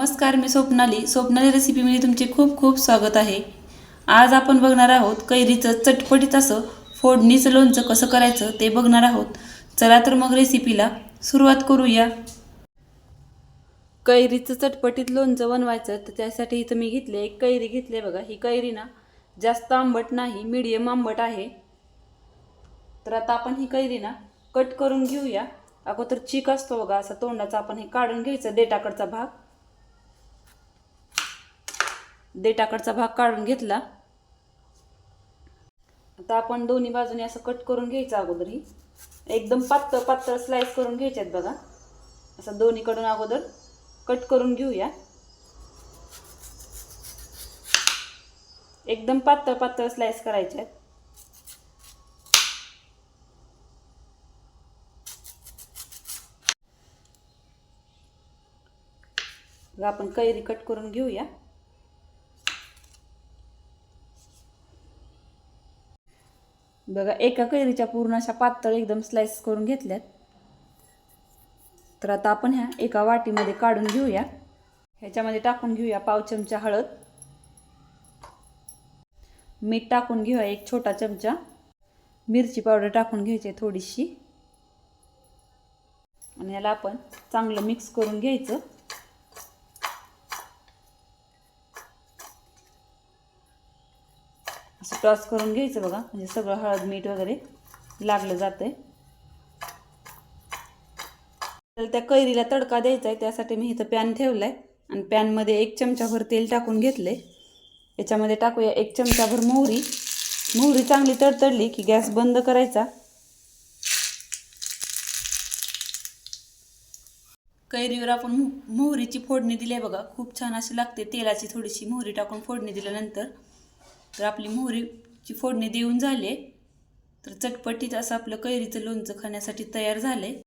नमस्कार मी स्वप्नाली. स्वप्नाली रेसिपीमध्ये तुमचे खूप खूप स्वागत आहे. आज आपण बघणार आहोत कैरीचं चटपटीत असं फोडणीचं लोणचं कसं करायचं ते बघणार आहोत. चला तर मग रेसिपीला सुरुवात करूया. कैरीचं चटपटीत लोणचं बनवायचं तर त्यासाठी इथं मी घेतले एक कैरी घेतली बघा. ही कैरी ना जास्त आंबट नाही मीडियम आंबट आहे. तर आता आपण ही कैरी ना कट करून घेऊया. अगोदर चीक असतो बघा असा तोंडाचा आपण हे काढून घ्यायचं देटाकडचा भाग. देटाकडचा भाग काढून घेतला. आता आपण दोन्ही बाजूने असं कट करून घ्यायचं अगोदर ही. एकदम पातळ पातळ स्लाइस करून घ्यायच्यात बघा. असं दोन्हीकडून अगोदर कट करून घेऊया. एकदम पातळ पातळ स्लाइस करायचे आहेत आपण कैरी कट करून घेऊया. बघा एका कैरीच्या पूर्ण अशा पातळ एकदम स्लाइस करून घेतल्यात. तर आता आपण ह्या एका वाटीमध्ये काढून घेऊया. ह्याच्यामध्ये टाकून घेऊया पाव चमचा हळद. मीठ टाकून घेऊया एक छोटा चमचा. मिरची पावडर टाकून घ्यायची थोडीशी. आणि याला आपण चांगलं मिक्स करून घ्यायचं. असं टॉस करून घ्यायचं बघा. म्हणजे सगळं हळद मीठ वगैरे लागलं जातंय. तर त्या कैरीला तडका द्यायचा आहे त्यासाठी मी इथं पॅन ठेवला आहे आणि पॅनमध्ये एक चमचाभर तेल टाकून घेतले याच्यामध्ये टाकूया एक चमचाभर मोहरी. मोहरी चांगली तडतडली की गॅस बंद करायचा. कैरीवर आपण मो- मोहरीची फोडणी दिली आहे बघा. खूप छान अशी लागते. तेलाची थोडीशी मोहरी टाकून फोडणी दिल्यानंतर. तर आपली मोहरीची फोडणी देऊन झाली तर चटपटीत असं आपलं कैरीचं लोणचं खाण्यासाठी तयार झालं आहे